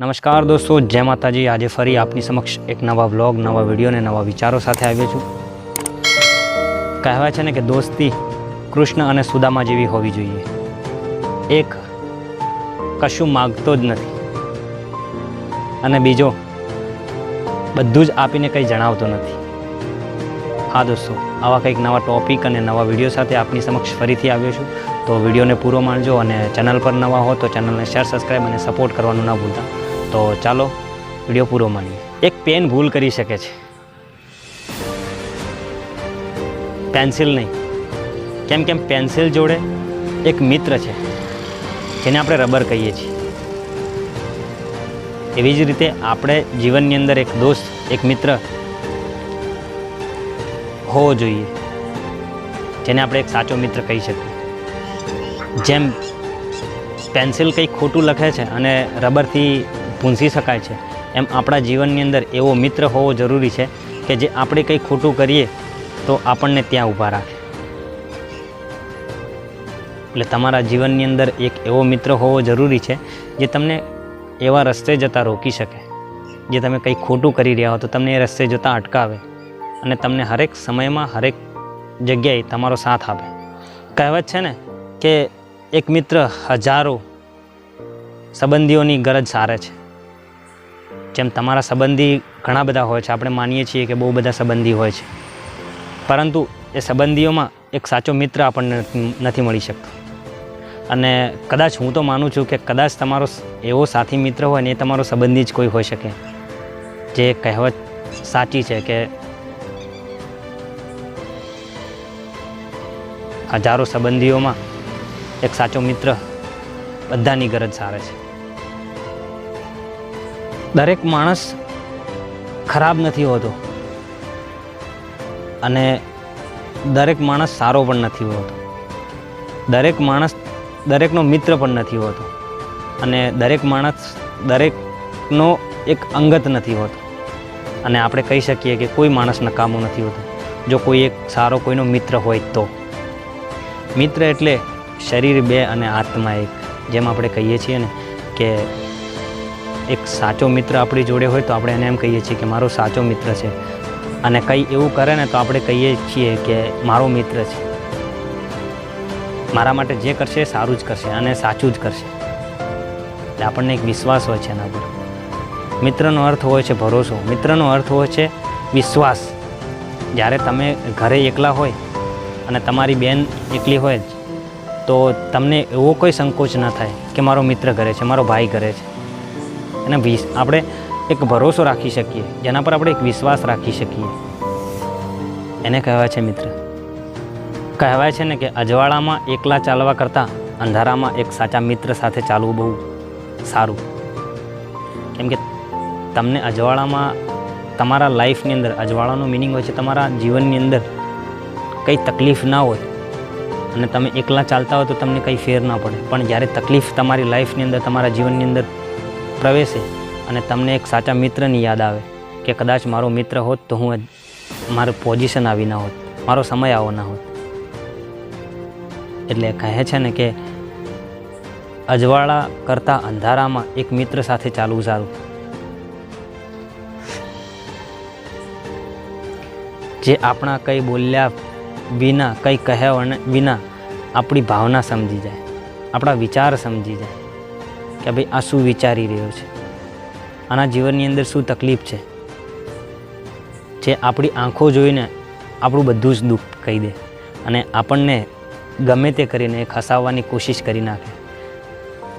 નમસ્કાર દોસ્તો, જય માતાજી. આજે ફરી આપની સમક્ષ એક નવા વ્લોગ, નવા વીડિયો અને નવા વિચારો સાથે આવ્યો છું. કહેવાય છે ને કે દોસ્તી કૃષ્ણ અને સુદામા જેવી હોવી જોઈએ. એક કશું માગતો જ નથી. અને બીજો, બધું જ આપીને કંઈ જણાવતો નથી. હા દોસ્તો, આવા કંઈક નવા ટોપિક અને નવા વીડિયો સાથે આપની સમક્ષ ફરીથી આવ્યો છું. તો વિડીયોને પૂરો માણજો અને ચેનલ પર નવા હો તો ચેનલને શેર સબસ્ક્રાઈબ અને સપોર્ટ કરવાનું ના ભૂલતા. તો ચાલો વીડિયો પૂરો માનીએ. એક પેન ભૂલ કરી શકે છે. પેન્સિલ નહીં. કેમ કેમ પેન્સિલ જોડે એક મિત્ર છે, જેને આપણે રબર કહીએ છીએ. એવી જ રીતે આપણે જીવનની અંદર એક દોસ્ત, એક મિત્ર હોવો જોઈએ, જેને આપણે એક સાચો મિત્ર કહી શકીએ. જેમ પેન્સિલ કંઈક ખોટું લખે છે અને રબરથી ભૂંસી શકાય છે. એમ આપણા જીવનની અંદર એવો મિત્ર હોવો જરૂરી છે કે જે આપણે કંઈ ખોટું કરીએ તો આપણને ત્યાં ઊભા રાખે. એટલે તમારા જીવનની અંદર એક એવો મિત્ર હોવો જરૂરી છે જે તમને એવા રસ્તે જતાં રોકી શકે. જે તમે કંઈ ખોટું કરી રહ્યા હો તો તમને એ રસ્તે જતાં અટકાવે અને તમને હરેક સમયમાં હરેક જગ્યાએ તમારો સાથ આપે. કહેવત છે ને કે એક મિત્ર હજારો સંબંધીઓની ગરજ સારે છે. જેમ તમારા સંબંધી ઘણા બધા હોય છે, આપણે માનીએ છીએ કે બહુ બધા સંબંધી હોય છે. પરંતુ એ સંબંધીઓમાં એક સાચો મિત્ર આપણને નથી- મળી શકતો. અને કદાચ હું તો માનું છું કે કદાચ તમારો એવો સાથી મિત્ર હોય ને એ તમારો સંબંધી જ કોઈ હોઈ શકે. જે કહેવત સાચી છે કે હજારો સંબંધીઓમાં એક સાચો મિત્ર બધાની ગરજ સારે છે. દરેક માણસ ખરાબ નથી હોતો. અને દરેક માણસ સારો પણ નથી હોતો. દરેક માણસ દરેકનો મિત્ર પણ નથી હોતો. અને દરેક માણસ દરેકનો એક અંગત નથી હોતો. અને આપણે કહી શકીએ કે કોઈ માણસ નકામો નથી હોતો. જો કોઈ એક સારો કોઈનો મિત્ર હોય તો. મિત્ર એટલે શરીર, બે અને આત્મા એક. જેમ આપણે કહીએ છીએ ને કે એક સાચો મિત્ર આપણી જોડે હોય તો આપણે એને એમ કહીએ છીએ કે મારો સાચો મિત્ર છે. અને કંઈ એવું કરે ને તો આપણે કહીએ છીએ કે મારો મિત્ર છે. મારા માટે જે કરશે સારું જ કરશે અને સાચું જ કરશે. એટલે આપણને એક વિશ્વાસ હોય છે એના પર. મિત્રનો અર્થ હોય છે ભરોસો. મિત્રનો અર્થ હોય છે વિશ્વાસ. જ્યારે તમે ઘરે એકલા હોય અને તમારી બેન એકલી હોય જ, તો તમને એવો કોઈ સંકોચ ના થાય કે મારો મિત્ર ઘરે છે, મારો ભાઈ ઘરે છે. અને આપણે એક ભરોસો રાખી શકીએ. જેના પર આપણે એક વિશ્વાસ રાખી શકીએ. એને કહેવાય છે મિત્ર. કહેવાય છે ને કે અજવાળામાં એકલા ચાલવા કરતાં અંધારામાં એક સાચા મિત્ર સાથે ચાલવું બહુ સારું. કેમ કે તમને અજવાળામાં તમારા લાઈફની અંદર, અજવાળાનો મિનિંગ હોય છે તમારા જીવનની અંદર કંઈ તકલીફ ના હોય અને તમે એકલા ચાલતા હોય તો તમને કંઈ ફેર ના પડે. પણ જ્યારે તકલીફ તમારી લાઈફની અંદર, તમારા જીવનની અંદર પ્રવેશે અને તમને એક સાચા મિત્રની યાદ આવે કે કદાચ મારો મિત્ર હોત તો હું મારું પોઝિશન આવી ના હોત, મારો સમય આવો ના હોત. એટલે કહે છે ને કે અજવાળા કરતાં અંધારામાં એક મિત્ર સાથે ચાલવું સારું. જે આપણા કંઈ બોલ્યા વિના, કંઈ કહ્યા વિના આપણી ભાવના સમજી જાય, આપણા વિચાર સમજી જાય. કે ભાઈ આ શું વિચારી રહ્યો છે. આના જીવનની અંદર શું તકલીફ છે? જે આપણી આંખો જોઈને આપણું બધું જ દુઃખ કહી દે અને આપણને ગમે તે કરીને ખસાવવાની કોશિશ કરી નાખે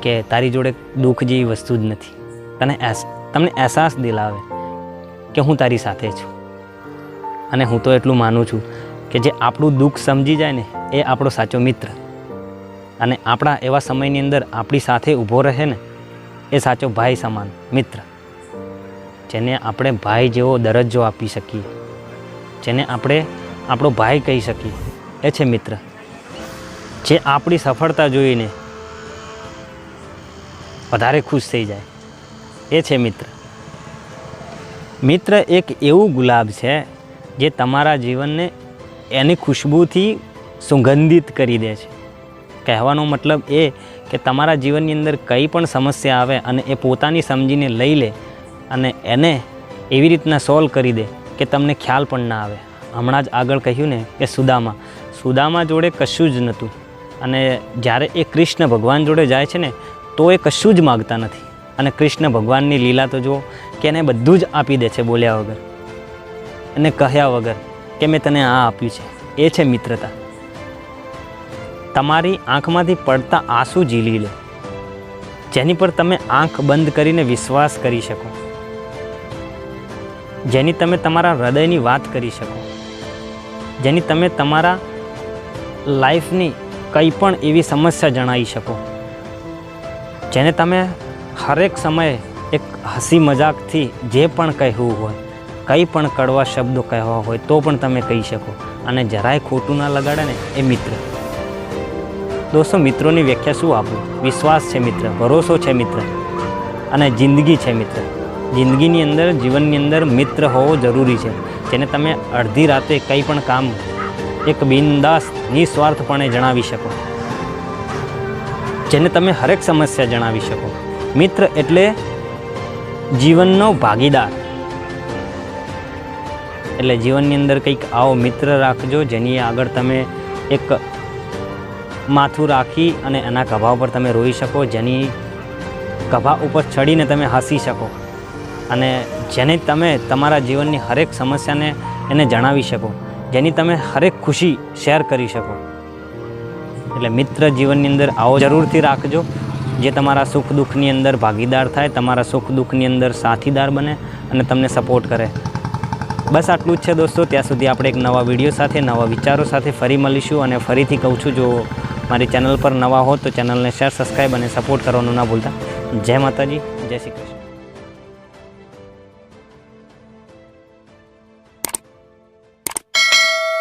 કે તારી જોડે દુઃખ જેવી વસ્તુ જ નથી. તને એસ, તમને અહેસાસ દિલાવે કે હું તારી સાથે છું. અને હું તો એટલું માનું છું કે જે આપણું દુઃખ સમજી જાય ને એ આપણો સાચો મિત્ર અને આપણા એવા સમયની અંદર આપણી સાથે ઊભો રહે ને, એ સાચો ભાઈ સમાન મિત્ર. જેને આપણે ભાઈ જેવો દરજ્જો આપી શકીએ. જેને આપણે આપણો ભાઈ કહી શકીએ. એ છે મિત્ર. જે આપણી સફળતા જોઈને વધારે ખુશ થઈ જાય. એ છે મિત્ર. મિત્ર એક એવું ગુલાબ છે જે તમારા જીવનને એની ખુશ્બુથી સુગંધિત કરી દે છે. કહેવાનો મતલબ એ કે તમારા જીવનની અંદર કંઈ પણ સમસ્યા આવે અને એ પોતાની સમજીને લઈ લે અને એને એવી રીતના સોલ્વ કરી દે કે તમને ખ્યાલ પણ ના આવે. હમણાં જ આગળ કહ્યું ને કે સુદામા. સુદામા જોડે કશું જ નહોતું. અને જ્યારે એ કૃષ્ણ ભગવાન જોડે જાય છે ને, તો એ કશું જ માગતા નથી. અને કૃષ્ણ ભગવાનની લીલા તો જુઓ કે એને બધું જ આપી દે છે બોલ્યા વગર. અને કહ્યા વગર કે મેં તને આ આપ્યું છે. એ છે મિત્રતા. તમારી આંખમાંથી પડતા આંસુ ઝીલી લે. જેની પર તમે આંખ બંધ કરીને વિશ્વાસ કરી શકો. જેની તમે તમારા હૃદયની વાત કરી શકો. જેની તમે તમારા લાઈફની કંઈ પણ એવી સમસ્યા જણાવી શકો. જેને તમે હરેક સમયે એક હસી મજાકથી જે પણ કહેવું હોય, કંઈ પણ કડવા શબ્દો કહેવા હોય, તો પણ તમે કહી શકો. અને જરાય ખોટું ના લગાડે ને એ મિત્ર. દોસ્તો, મિત્રોની વ્યાખ્યા શું આપું? વિશ્વાસ છે મિત્ર, ભરોસો છે મિત્ર અને જિંદગી છે મિત્ર. જિંદગીની અંદર, જીવનની અંદર મિત્ર હોવો જરૂરી છે. જેને તમે અડધી રાતે કંઈ પણ કામ એક બિંદાસ, નિસ્વાર્થપણે જણાવી શકો. જેને તમે હરેક સમસ્યા જણાવી શકો. મિત્ર એટલે જીવનનો ભાગીદાર. એટલે જીવનની અંદર કંઈક આવો મિત્ર રાખજો, જેની આગળ તમે એક માથું રાખી અને એના કભા ઉપર તમે રોઈ શકો, જેની કભા ઉપર ચડીને તમે હસી શકો. અને જેને તમે તમારા જીવનની હરેક સમસ્યાને એને જણાવી શકો, જેની તમે હરેક ખુશી શેર કરી શકો. એટલે મિત્ર જીવનની અંદર આવો જરૂરથી રાખજો, જે તમારા સુખ દુઃખની અંદર ભાગીદાર થાય, તમારા સુખ દુઃખની અંદર સાથીદાર બને અને તમને સપોર્ટ કરે. બસ આટલું જ છે દોસ્તો, ત્યાં સુધી આપણે એક નવા વીડિયો સાથે, નવા વિચારો સાથે ફરી મળીશું અને ફરીથી કહું છું, જો મારી ચેનલ પર નવા હો તો ચેનલને શેર સબસ્ક્રાઈબ અને સપોર્ટ કરવાનું ના ભૂલતા. જય માતાજી, જય શ્રી